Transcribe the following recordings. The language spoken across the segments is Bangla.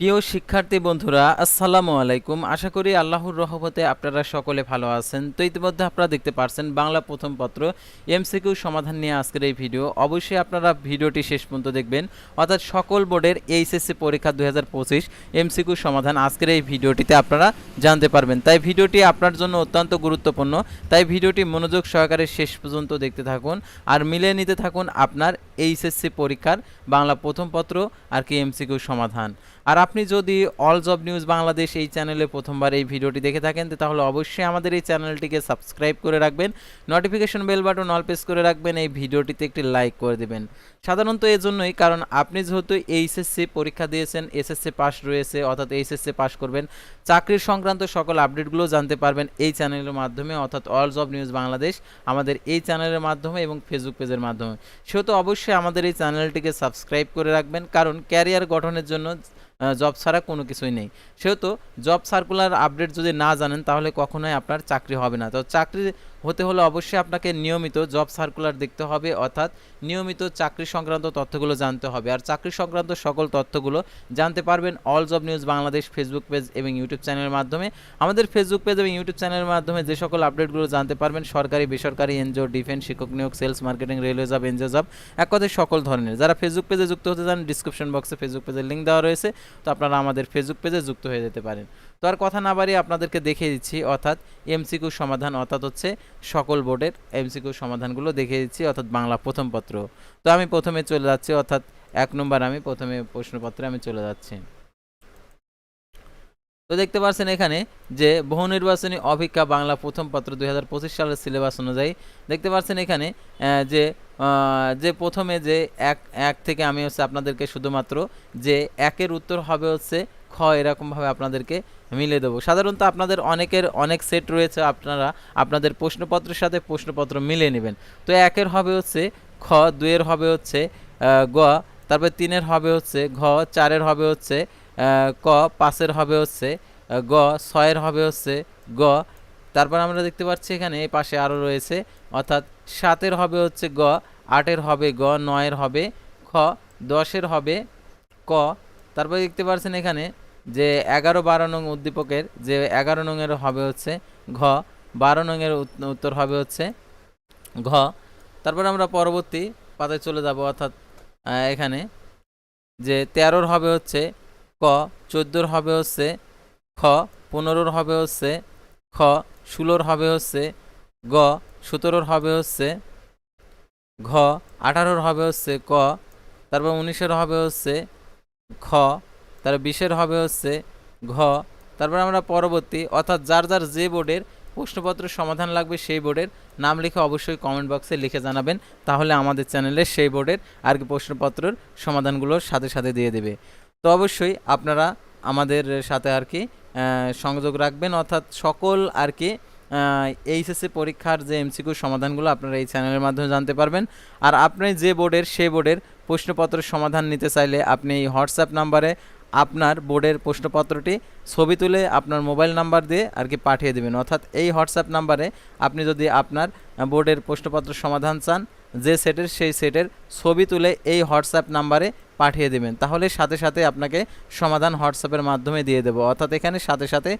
প্রিয় শিক্ষার্থী বন্ধুরা, আসসালামু আলাইকুম। আশা করি আল্লাহর রহমতে আপনারা সকলে ভালো আছেন। তো ইতিমধ্যে আপনারা দেখতে পারছেন বাংলা প্রথম পত্র এমসিকিউ সমাধান নিয়ে আজকের এই ভিডিও। অবশ্যই আপনারা ভিডিওটি শেষ পর্যন্ত দেখবেন। অর্থাৎ সকল বোর্ডের এইচএসসি পরীক্ষা দুই হাজার পঁচিশ এমসিকিউ সমাধান আজকের এই ভিডিওটিতে আপনারা জানতে পারবেন। তাই ভিডিওটি আপনার জন্য অত্যন্ত গুরুত্বপূর্ণ। তাই ভিডিওটি মনোযোগ সহকারে শেষ পর্যন্ত দেখতে থাকুন আর মিলিয়ে নিতে থাকুন আপনার এইচএসসি পরীক্ষার বাংলা প্রথম পত্র আর কি এমসিকিউ সমাধান। আর আপনি যদি অল জব নিউজ বাংলাদেশ এই চ্যানেলে প্রথমবার এই ভিডিওটি দেখে থাকেন তাহলে অবশ্যই আমাদের এই চ্যানেলটিকে সাবস্ক্রাইব করে রাখবেন notification bell button all press করে রাখবেন, এই ভিডিওটিতে একটি লাইক করে দেবেন। সাধারণত এই জন্যই কারণ আপনি যেহেতু এইচএসসি পরীক্ষা দিয়েছেন এসএসসি পাস রয়েছে, অর্থাৎ এইচএসসি পাস করবেন চাকরির সংক্রান্ত সকল আপডেটগুলো জানতে পারবেন এই চ্যানেলের মাধ্যমে, অর্থাৎ অল জব নিউজ বাংলাদেশ আমাদের এই চ্যানেলের মাধ্যমে এবং ফেসবুক পেজের মাধ্যমে। সেহেতু অবশ্যই আমাদের এই চ্যানেলটিকে সাবস্ক্রাইব করে রাখবেন, কারণ ক্যারিয়ার গঠনের জন্য জব ছাড়া কোনো কিছুই নেই। সেহেতু জব সার্কুলার আপডেট যদি না জানেন, তাহলে কখনোই আপনার চাকরি হবে না। তো চাকরি হতে হলে অবশ্যই আপনাকে নিয়মিত জব সার্কুলার দেখতে হবে, অর্থাৎ নিয়মিত চাকরি সংক্রান্ত তথ্যগুলো জানতে হবে। আর চাকরি সংক্রান্ত সকল তথ্যগুলো জানতে পারবেন all job news Bangladesh Facebook page এবং ইউটিউব চ্যানেলের মাধ্যমে। আমাদের ফেসবুক পেজ এবং ইউটিউব চ্যানেলের মাধ্যমে যে সকল আপডেটগুলো জানতে পারবেন, সরকারি, বেসরকারি এনজিও ডিফেন্স শিক্ষক নিয়োগ sales marketing railway job NGO job এক কথায় সকল ধরনের। যারা ফেসবুক পেজে যুক্ত হতে চান ডিসক্রিপশন বক্সে ফেসবুক পেজের লিঙ্ক দেওয়া রয়েছে, তো আপনারা আমাদের ফেসবুক পেজে যুক্ত হয়ে যেতে পারেন। তো আর কথা না বাড়িয়ে আপনাদেরকে দেখিয়ে দিচ্ছি, অর্থাৎ এমসিকিউ সমাধান, অর্থাৎ হচ্ছে সকল বোর্ডের এমসিকিউ সমাধানগুলো দেখিয়ে দিচ্ছি, অর্থাৎ বাংলা প্রথম পত্র। তো আমি প্রথমে চলে যাচ্ছি, অর্থাৎ এক নম্বর আমি প্রথমে প্রশ্নপত্রে আমি চলে যাচ্ছি। তো দেখতে পাচ্ছেন এখানে যে বহু নির্বাচনী অভিজ্ঞা বাংলা প্রথম পত্র দুই হাজার পঁচিশ সালের সিলেবাস অনুযায়ী, দেখতে পাচ্ছেন এখানে যে যে প্রথমে যে এক এক থেকে আমি হচ্ছে আপনাদেরকে শুধুমাত্র যে একের উত্তর হবে হচ্ছে খ এরকমভাবে আপনাদেরকে মিলে দেবো। সাধারণত আপনাদের অনেকের অনেক সেট রয়েছে, আপনারা আপনাদের প্রশ্নপত্রের সাথে প্রশ্নপত্র মিলিয়ে নেবেন। তো একের হবে হচ্ছে খ, দুইয়ের হবে হচ্ছে গ, তারপর তিনের হবে হচ্ছে ঘ, চারের হবে হচ্ছে ক, পাঁচের হবে হচ্ছে গ, ছয়ের হবে হচ্ছে গ, তারপর আমরা দেখতে পাচ্ছি এখানে এই পাশে আরও রয়েছে, অর্থাৎ সাতের হবে হচ্ছে গ, আটের হবে গ, নয়ের হবে খ, দশের হবে ক তারপর দেখতে পাচ্ছেন এখানে যে এগারো বারো নং উদ্দীপকের যে এগারো নংয়ের হবে হচ্ছে ঘ, বারো নংয়ের উত্তর হবে হচ্ছে ঘ। তারপর আমরা পরবর্তী পাতায় চলে যাব, অর্থাৎ এখানে যে তেরোর হবে হচ্ছে ক, চোদ্দোর হবে হচ্ছে খ, পনেরোর হবে হচ্ছে খ, ষোলোর হবে হচ্ছে গ, সতেরোর হবে হচ্ছে ঘ, আঠারোর হবে হচ্ছে ক, তারপর উনিশের হবে হচ্ছে খ তারপর বিশের হবে হচ্ছে ঘ। তারপর আমরা পরবর্তী, অর্থাৎ যার যার যে বোর্ডের প্রশ্নপত্র সমাধান লাগবে সেই বোর্ডের নাম লিখে অবশ্যই কমেন্ট বক্সে লিখে জানাবেন, তাহলে আমাদের চ্যানেলে সেই বোর্ডের আর কি প্রশ্নপত্রের সমাধানগুলোর সাথে সাথে দিয়ে দেবে। তো অবশ্যই আপনারা আমাদের সাথে আর কি সংযোগ রাখবেন, অর্থাৎ সকল আর কি এইচএসসি পরীক্ষার যে এমসিকিউ সমাধানগুলো আপনারা এই চ্যানেলের মাধ্যমে জানতে পারবেন। আর আপনি যে বোর্ডের, সেই বোর্ডের প্রশ্নপত্রের সমাধান নিতে চাইলে আপনি এই হোয়াটসঅ্যাপ নাম্বারে আপনার বোর্ডের প্রশ্নপত্রটি ছবি তুলে আপনার মোবাইল নাম্বার দিয়ে আর কি পাঠিয়ে দেবেন। অর্থাৎ এই হোয়াটসঅ্যাপ নাম্বারে আপনি যদি আপনার বোর্ডের প্রশ্নপত্র সমাধান চান, যে সেটের সেই সেটের ছবি তুলে এই হোয়াটসঅ্যাপ নাম্বারে পাঠিয়ে দেবেন। তাহলে সাথে সাথে আপনাকে সমাধান হোয়াটসঅ্যাপের মাধ্যমে দিয়ে দেবো। অর্থাৎ এখানে সাথে সাথে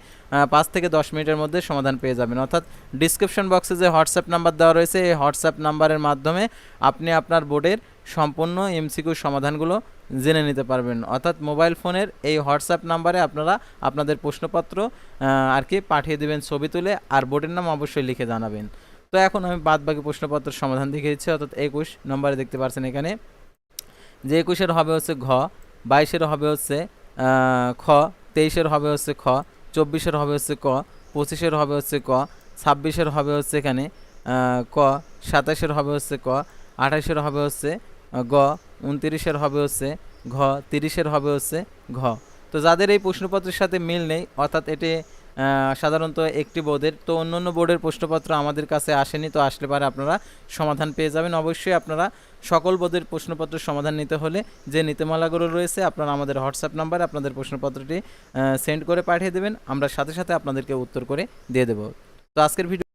পাঁচ থেকে দশ মিনিটের মধ্যে সমাধান পেয়ে যাবেন। অর্থাৎ ডিসক্রিপশন বক্সে যে হোয়াটসঅ্যাপ নাম্বার দেওয়া রয়েছে, এই হোয়াটসঅ্যাপ নাম্বারের মাধ্যমে আপনি আপনার বোর্ডের সম্পূর্ণ এমসিকিউ সমাধানগুলো জেনে নিতে পারবেন। অর্থাৎ মোবাইল ফোনের এই হোয়াটসঅ্যাপ নাম্বারে আপনারা আপনাদের প্রশ্নপত্র আর কি পাঠিয়ে দেবেন ছবি তুলে, আর বোর্ডের নাম অবশ্যই লিখে জানাবেন। তো এখন আমি বাদ বাকি প্রশ্নপত্রের সমাধান দেখে দিচ্ছি। অর্থাৎ একুশ নম্বরে দেখতে পাচ্ছেন এখানে যে একুশের হবে হচ্ছে ঘ, বাইশের হবে হচ্ছে খ, তেইশের হবে হচ্ছে খ, চব্বিশের হবে হচ্ছে ক, পঁচিশের হবে হচ্ছে ক, ছাব্বিশের হবে হচ্ছে এখানে ক, সাতাশের হবে হচ্ছে ক, আঠাশের হবে হচ্ছে গ, উনতিরিশের হবে হচ্ছে ঘ, তিরিশের হবে হচ্ছে ঘ। তো যাদের এই প্রশ্নপত্রের সাথে মিল নেই, অর্থাৎ এটি সাধারণত একটি বোর্ডের। তো অন্য অন্য বোর্ডের প্রশ্নপত্র আমাদের কাছে আসেনি, তো আসলে পারে আপনারা সমাধান পেয়ে যাবেন। অবশ্যই আপনারা সকল বোর্ডের প্রশ্নপত্র সমাধান নিতে হলে যে নীতিমালাগুলো রয়েছে, আপনারা আমাদের হোয়াটসঅ্যাপ নাম্বারে আপনাদের প্রশ্নপত্রটি সেন্ড করে পাঠিয়ে দেবেন। আমরা সাথে সাথে আপনাদেরকে উত্তর করে দিয়ে দেবো। তো আজকের ভিডিও